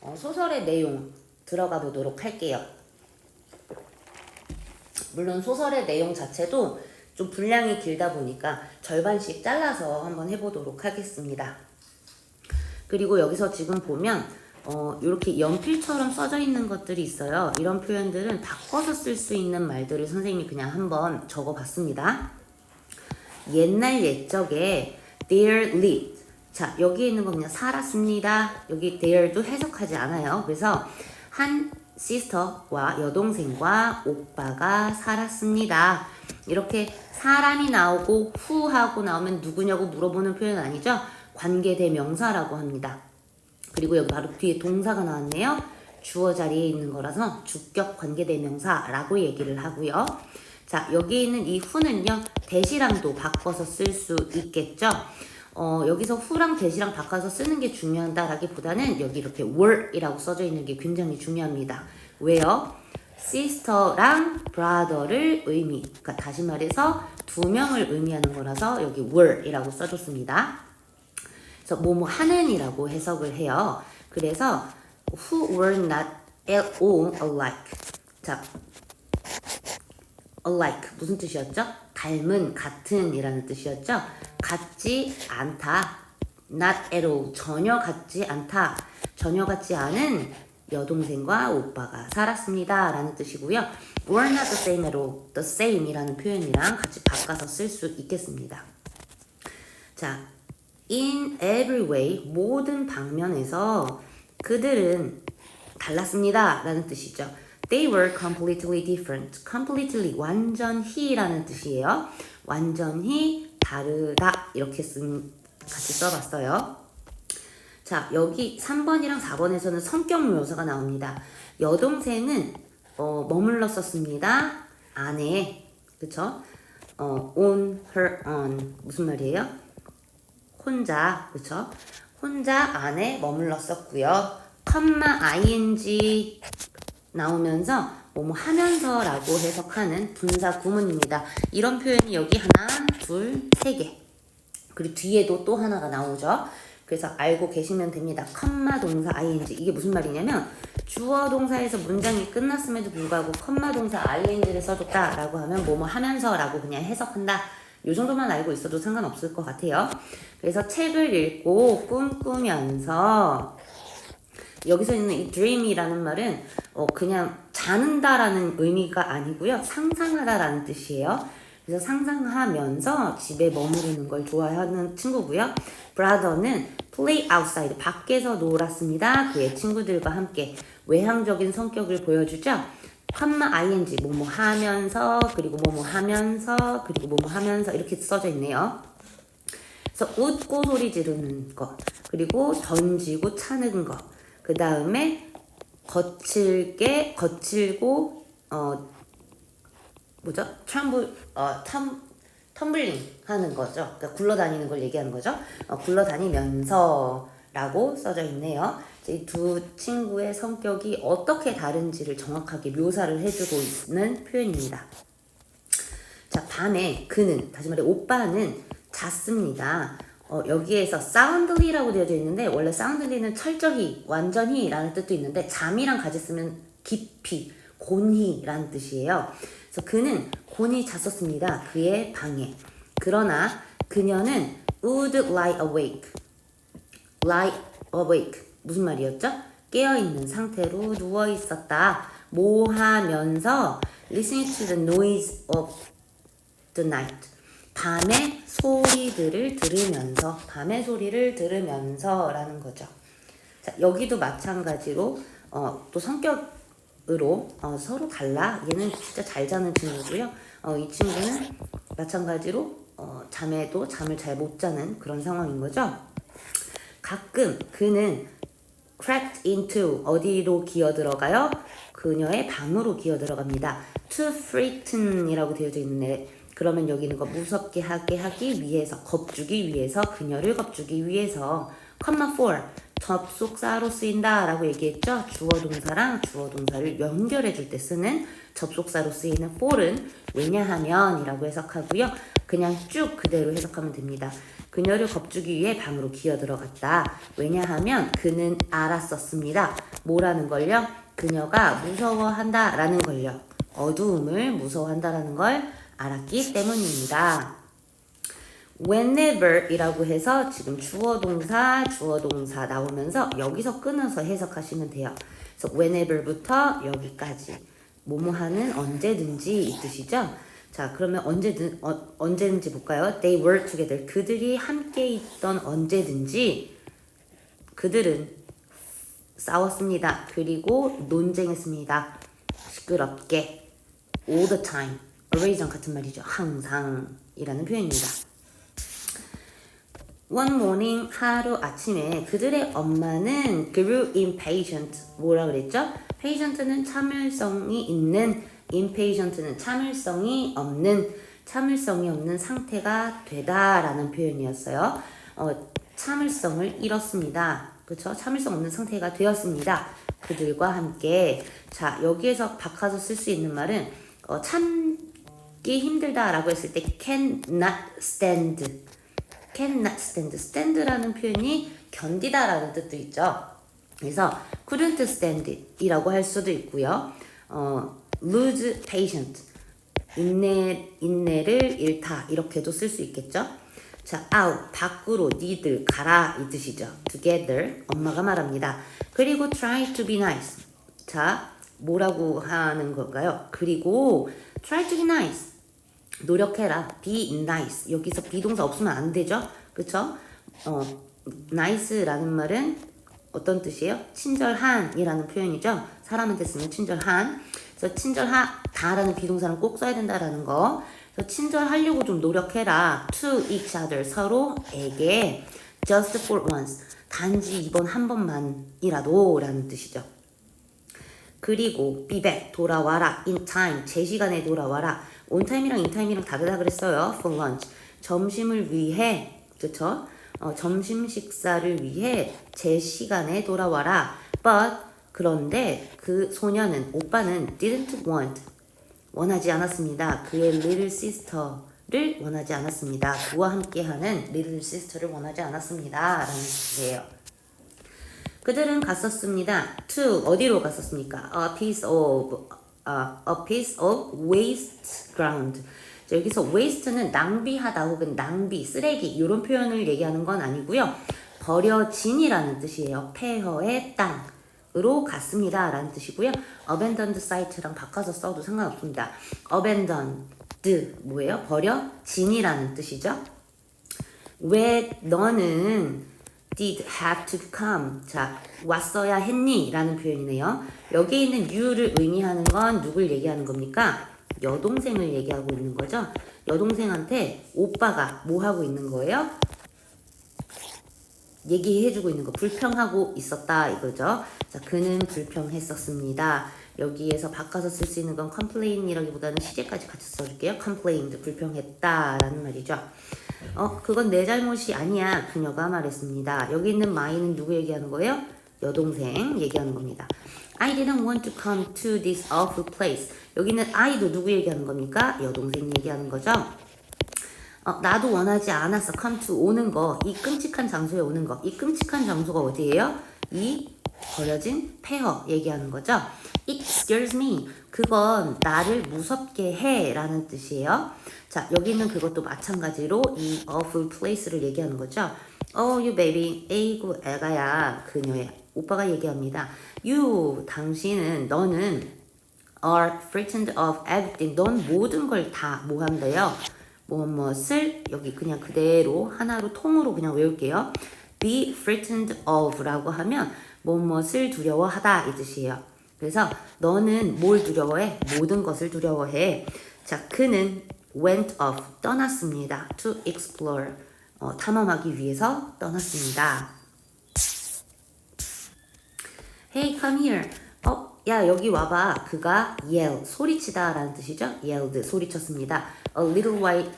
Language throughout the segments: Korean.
어, 소설의 내용 들어가 보도록 할게요. 물론 소설의 내용 자체도 좀 분량이 길다 보니까 절반씩 잘라서 한번 해보도록 하겠습니다. 그리고 여기서 지금 보면 어, 이렇게 연필처럼 써져 있는 것들이 있어요. 이런 표현들은 바꿔서 쓸 수 있는 말들을 선생님이 그냥 한번 적어봤습니다. 옛날 옛적에 lived. 자, 여기 있는 거 그냥 살았습니다. 여기 there도 해석하지 않아요. 그래서 한 시스터와 여동생과 오빠가 살았습니다. 이렇게 사람이 나오고 후 하고 나오면 누구냐고 물어보는 표현 아니죠? 관계대명사라고 합니다. 그리고 여기 바로 뒤에 동사가 나왔네요. 주어 자리에 있는 거라서 주격 관계대명사라고 얘기를 하고요. 자, 여기 있는 이 후는요, 대시랑도 바꿔서 쓸 수 있겠죠? 어, 여기서 후랑 대시랑 바꿔서 쓰는 게 중요하다라기보다는 여기 이렇게 were이라고 써져 있는 게 굉장히 중요합니다. 왜요? sister랑 brother를 의미, 그러니까 다시 말해서 두 명을 의미하는 거라서 여기 were이라고 써줬습니다. 그래서 뭐뭐 하는이라고 해석을 해요. 그래서 who were not at all alike. 자, alike 무슨 뜻이었죠? 닮은, 같은이라는 뜻이었죠. 같지 않다. not at all 전혀 같지 않다. 전혀 같지 않은 여동생과 오빠가 살았습니다. 라는 뜻이고요. were not the same at all. the same이라는 표현이랑 같이 바꿔서 쓸 수 있겠습니다. 자, in every way 모든 방면에서 그들은 달랐습니다. 라는 뜻이죠. They were completely different. completely 완전히라는 뜻이에요. 완전히 다르다 이렇게 쓴 같이 써봤어요. 자 여기 3번이랑 4번에서는 성격 묘사가 나옵니다. 여동생은 어, 머물렀었습니다. 안에 그쵸? 어, on her own 무슨 말이에요? 혼자 그쵸? 혼자 안에 머물렀었고요. 컴마 ing 나오면서 뭐뭐 하면서라고 해석하는 분사 구문입니다. 이런 표현이 여기 하나, 둘, 세 개. 그리고 뒤에도 또 하나가 나오죠. 그래서 알고 계시면 됩니다. 컴마 동사 ing 이게 무슨 말이냐면 주어 동사에서 문장이 끝났음에도 불구하고 컴마 동사 ing를 써줬다라고 하면 뭐뭐 하면서라고 그냥 해석한다. 요 정도만 알고 있어도 상관없을 것 같아요. 그래서 책을 읽고 꿈꾸면서 여기서 있는 이 dream이라는 말은 어 그냥 자는다라는 의미가 아니고요. 상상하다라는 뜻이에요. 그래서 상상하면서 집에 머무르는 걸 좋아하는 친구고요. brother는 play outside 밖에서 놀았습니다. 그의 친구들과 함께 외향적인 성격을 보여주죠. 컴마 ing 뭐뭐 하면서 그리고 뭐뭐 하면서 그리고 뭐뭐 하면서 이렇게 써져 있네요. 그래서 웃고 소리 지르는 것 그리고 던지고 차는 것. 그 다음에 거칠게 거칠고 어 뭐죠? 트럼블 어 텀, 텀블링 하는 거죠. 그러니까 굴러다니는 걸 얘기하는 거죠. 어, 굴러다니면서라고 써져 있네요. 이 두 친구의 성격이 어떻게 다른지를 정확하게 묘사를 해주고 있는 표현입니다. 자, 밤에 그는, 다시 말해 오빠는 잤습니다. 어, 여기에서 soundly라고 되어져 있는데, 원래 soundly는 철저히, 완전히 라는 뜻도 있는데, 잠이랑 같이 쓰면 깊이, 곤히 라는 뜻이에요. 그래서 그는 곤히 잤었습니다. 그의 방에. 그러나 그녀는 would lie awake. lie awake. 무슨 말이었죠? 깨어있는 상태로 누워 있었다. 뭐 하면서 listening to the noise of the night. 밤의 소리들을 들으면서, 밤의 소리를 들으면서라는 거죠. 자, 여기도 마찬가지로, 어, 또 성격으로, 어, 서로 달라. 얘는 진짜 잘 자는 친구고요. 어, 이 친구는 마찬가지로, 어, 잠에도 잠을 잘 못 자는 그런 상황인 거죠. 가끔 그는 cracked into 어디로 기어 들어가요? 그녀의 방으로 기어 들어갑니다. to frighten이라고 되어져 있는데 그러면 여기 있는 거 무섭게 하게 하기 위해서 겁주기 위해서 그녀를 겁주기 위해서 컴마 4 접속사로 쓰인다 라고 얘기했죠. 주어 동사랑 주어 동사를 연결해 줄 때 쓰는 접속사로 쓰이는 for은 왜냐하면 이라고 해석하고요. 그냥 쭉 그대로 해석하면 됩니다. 그녀를 겁주기 위해 방으로 기어 들어갔다. 왜냐하면 그는 알았었습니다. 뭐라는 걸요? 그녀가 무서워한다 라는 걸요. 어두움을 무서워한다라는 걸 알았기 때문입니다. whenever 이라고 해서 지금 주어 동사, 주어 동사 나오면서 여기서 끊어서 해석하시면 돼요. 그래서 whenever부터 여기까지 뭐뭐 하는 언제든지 이 뜻이죠. 자, 그러면 언제든 어, 언제든지 볼까요? They were together. 그들이 함께 있던 언제든지 그들은 싸웠습니다. 그리고 논쟁했습니다. 시끄럽게 all the time. Always랑 같은 말이죠. 항상이라는 표현입니다. One morning 하루 아침에 그들의 엄마는 grew impatient 뭐라 그랬죠? patient는 참을성이 있는 impatient는 참을성이 없는 참을성이 없는 상태가 되다라는 표현이었어요. 어, 참을성을 잃었습니다. 그렇죠? 참을성 없는 상태가 되었습니다. 그들과 함께 자 여기에서 바꿔서 쓸 수 있는 말은 어, 참 기 힘들다라고 했을 때 can not stand cannot stand. stand라는 표현이 견디다라는 뜻도 있죠. 그래서 couldn't stand 이라고 할 수도 있고요. 어, lose patient. 인내, 인내를 잃다. 이렇게도 쓸 수 있겠죠. 자, out. 밖으로, 니들, 가라. 이 뜻이죠. together. 엄마가 말합니다. 그리고 try to be nice. 자, 뭐라고 하는 걸까요? 그리고 try to be nice. 노력해라. be nice. 여기서 비동사 없으면 안 되죠? 그쵸? 어, nice라는 말은 어떤 뜻이에요? 친절한이라는 표현이죠? 사람한테 쓰면 친절한. 그래서 친절하다라는 비동사는 꼭 써야 된다라는 거. 그래서 친절하려고 좀 노력해라. to each other. 서로에게 just for once. 단지 이번 한 번만이라도 라는 뜻이죠. 그리고 be 돌아와라 in time 제 시간에 돌아와라. on time이랑 in time이랑 다르다 그랬어요 for lunch. 점심을 위해 그쵸? 어, 점심 식사를 위해 제 시간에 돌아와라. But 그런데 그 소녀는 오빠는 didn't want 원하지 않았습니다. 그의 little sister를 원하지 않았습니다. 그와 함께하는 little sister를 원하지 않았습니다. 라는 뜻이에요 그들은 갔었습니다. to 어디로 갔었습니까? A piece of uh, a piece of waste ground. 자, 여기서 waste는 낭비하다 혹은 낭비, 쓰레기 이런 표현을 얘기하는 건 아니고요. 버려진이라는 뜻이에요. 폐허의 땅으로 갔습니다. 라는 뜻이고요. abandoned site랑 바꿔서 써도 상관없습니다. abandoned 뭐예요? 버려진이라는 뜻이죠. 왜 너는 did have to come. 자, 왔어야 했니? 라는 표현이네요. 여기 있는 you를 의미하는 건 누굴 얘기하는 겁니까? 여동생을 얘기하고 있는 거죠. 여동생한테 오빠가 뭐 하고 있는 거예요? 얘기해주고 있는 거 불평하고 있었다 이거죠. 자, 그는 불평했었습니다. 여기에서 바꿔서 쓸 수 있는 건 complain이라기보다는 시제까지 같이 써줄게요. complained 불평했다라는 말이죠. 어, 그건 내 잘못이 아니야. 그녀가 말했습니다. 여기 있는 my는 누구 얘기하는 거예요? 여동생 얘기하는 겁니다. I didn't want to come to this awful place. 여기는 I도 누구 얘기하는 겁니까? 여동생 얘기하는 거죠. 어, 나도 원하지 않았어. come to 오는 거. 이 끔찍한 장소에 오는 거. 이 끔찍한 장소가 어디예요? 이 버려진 폐허 얘기하는 거죠. It scares me. 그건 나를 무섭게 해 라는 뜻이에요. 자, 여기는 그것도 마찬가지로 이 awful place를 얘기하는 거죠. Oh, you baby. 에이구, 애가야. 그녀의 오빠가 얘기합니다. You, 당신은, 너는 are frightened of everything. 넌 모든 걸 다 뭐 한대요? 뭐, 무엇을 여기 그냥 그대로 하나로 통으로 그냥 외울게요. be frightened of 라고 하면 뭐, 무엇을 두려워하다 이 뜻이에요. 그래서 너는 뭘 두려워해? 모든 것을 두려워해. 자, 그는 went off 떠났습니다. to explore 어, 탐험하기 위해서 떠났습니다. Hey, come here. 어, 야 여기 와봐. 그가 yell 소리치다 라는 뜻이죠. yelled 소리쳤습니다. A little while,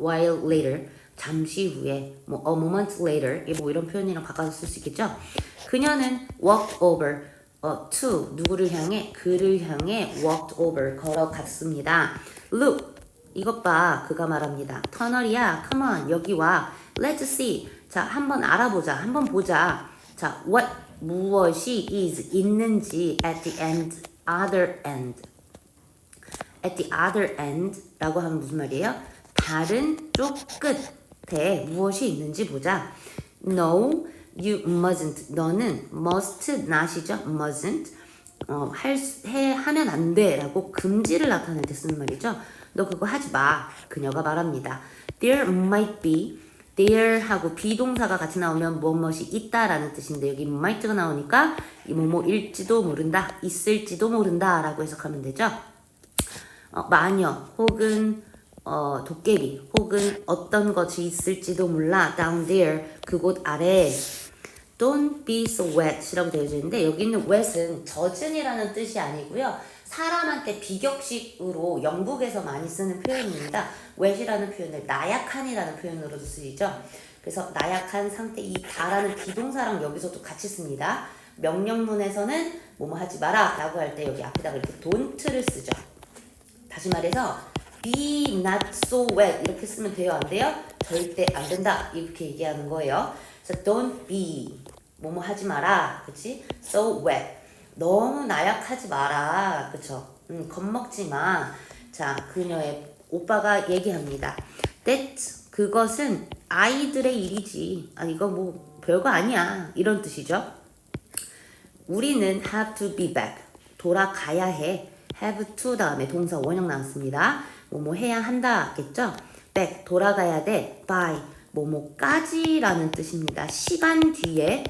while later 잠시 후에 뭐 a moment later 뭐 이런 표현이랑 바꿔서 쓸 수 있겠죠. 그녀는 walked over 어, to 누구를 향해 그를 향해 walked over 걸어갔습니다. Look 이것 봐 그가 말합니다. 터널이야 come on 여기 와 let's see 자 한번 알아보자 한번 보자 자 what 무엇이 is 있는지 at the end, other end. at the other end라고 하면 무슨 말이에요? 다른 쪽 끝에 무엇이 있는지 보자. No, you mustn't. 너는 must not이죠. mustn't. 어, 할, 수- 해, 하면 안 돼. 라고 금지를 나타낼 때 쓰는 말이죠. 너 그거 하지 마. 그녀가 말합니다. There might be. there 하고 비동사가 같이 나오면 무엇이 있다라는 뜻인데 여기 might가 나오니까 이 뭐뭐일지도 모른다. 있을지도 모른다. 라고 해석하면 되죠. 어, 마녀 혹은 어, 도깨비 혹은 어떤 것이 있을지도 몰라 down there 그곳 아래 don't be so wet이라고 되어져 있는데 여기 있는 wet은 젖은이라는 뜻이 아니고요. 사람한테 비격식으로 영국에서 많이 쓰는 표현입니다. wet이라는 표현을 나약한이라는 표현으로도 쓰이죠. 그래서 나약한 상태 이 다라는 비동사랑 여기서도 같이 씁니다. 명령문에서는 뭐뭐 하지 마라 라고 할 때 여기 앞에다가 이렇게 don't를 쓰죠. 다시 말해서 be not so wet 이렇게 쓰면 돼요 안 돼요? 절대 안 된다. 이렇게 얘기하는 거예요. 그래서 don't be 뭐뭐 하지 마라 그치? so wet 너무 나약하지 마라 그쵸? 음, 겁먹지 마. 자 그녀의 오빠가 얘기합니다. that 그것은 아이들의 일이지. 아 이거 뭐 별거 아니야 이런 뜻이죠. 우리는 have to be back. 돌아가야 해. have to 다음에 동사 원형 나왔습니다. 뭐뭐 해야 한다겠죠? back 돌아가야 돼. by 뭐뭐까지라는 뜻입니다. 시간 뒤에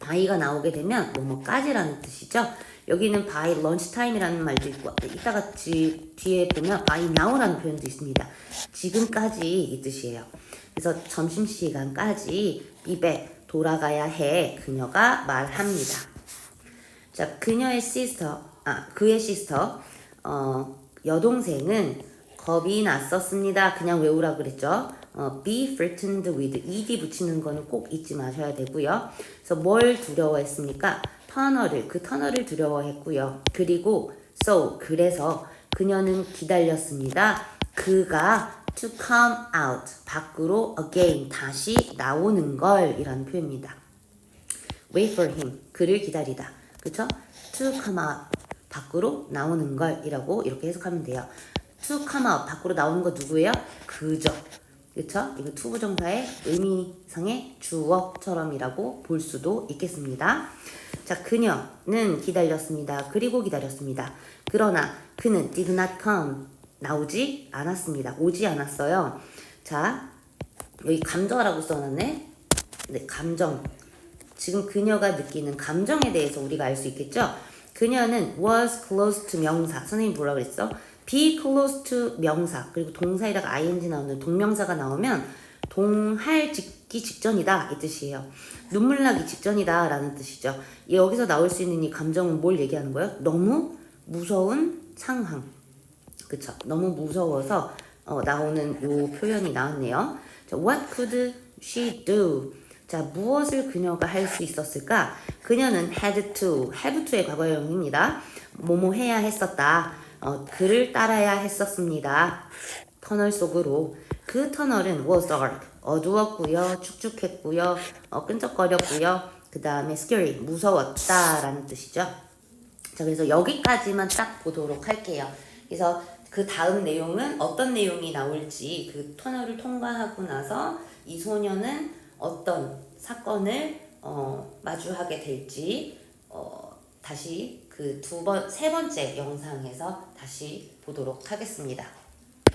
by가 나오게 되면 뭐뭐까지라는 뜻이죠. 여기는 by lunch time이라는 말도 있고 이따가 지, 뒤에 보면 by now라는 표현도 있습니다. 지금까지 이 뜻이에요. 그래서 점심시간까지 back 돌아가야 해 그녀가 말합니다. 자, 그녀의 시스터, 아, 그의 시스터, 어, 여동생은 겁이 났었습니다. 그냥 외우라 그랬죠. 어, be frightened with ed 붙이는 거는 꼭 잊지 마셔야 되고요. 그래서 뭘 두려워했습니까? 터널을, 그 터널을 두려워했고요. 그리고 so, 그래서 그녀는 기다렸습니다. 그가 to come out, 밖으로 again, 다시 나오는 걸 이라는 표현입니다. wait for him 그를 기다리다 그쵸? to come out 밖으로 나오는 걸 이라고 이렇게 해석하면 돼요 to come out 밖으로 나오는 거 누구예요? 그죠 그쵸? 이거 to 부정사의 의미상의 주어처럼이라고 볼 수도 있겠습니다 자 그녀는 기다렸습니다 그리고 기다렸습니다 그러나 그는 did not come 나오지 않았습니다 오지 않았어요 자 여기 감정이라고 써놨네 네 감정 지금 그녀가 느끼는 감정에 대해서 우리가 알 수 있겠죠? 그녀는 was close to 명사. 선생님 뭐라 그랬어? Be close to 명사. 그리고 동사에다가 ing 나오는 동명사가 나오면 동할 짓기 직전이다 이 뜻이에요. 눈물 나기 직전이다 라는 뜻이죠. 여기서 나올 수 있는 이 감정은 뭘 얘기하는 거예요? 너무 무서운 상황. 그쵸? 너무 무서워서 어, 나오는 요 표현이 나왔네요. 자, what could she do? 자, 무엇을 그녀가 할 수 있었을까? 그녀는 had to, have to의 과거형입니다. 뭐뭐 해야 했었다. 어, 그를 따라야 했었습니다. 터널 속으로. 그 터널은 was dark, 어두웠고요, 축축했고요, 어, 끈적거렸고요. 그 다음에 scary, 무서웠다 라는 뜻이죠. 자, 그래서 여기까지만 딱 보도록 할게요. 그래서 그 다음 내용은 어떤 내용이 나올지 그 터널을 통과하고 나서 이 소녀는 어떤 사건을 어, 마주하게 될지 어, 다시 그 두 번, 세 번째 영상에서 다시 보도록 하겠습니다.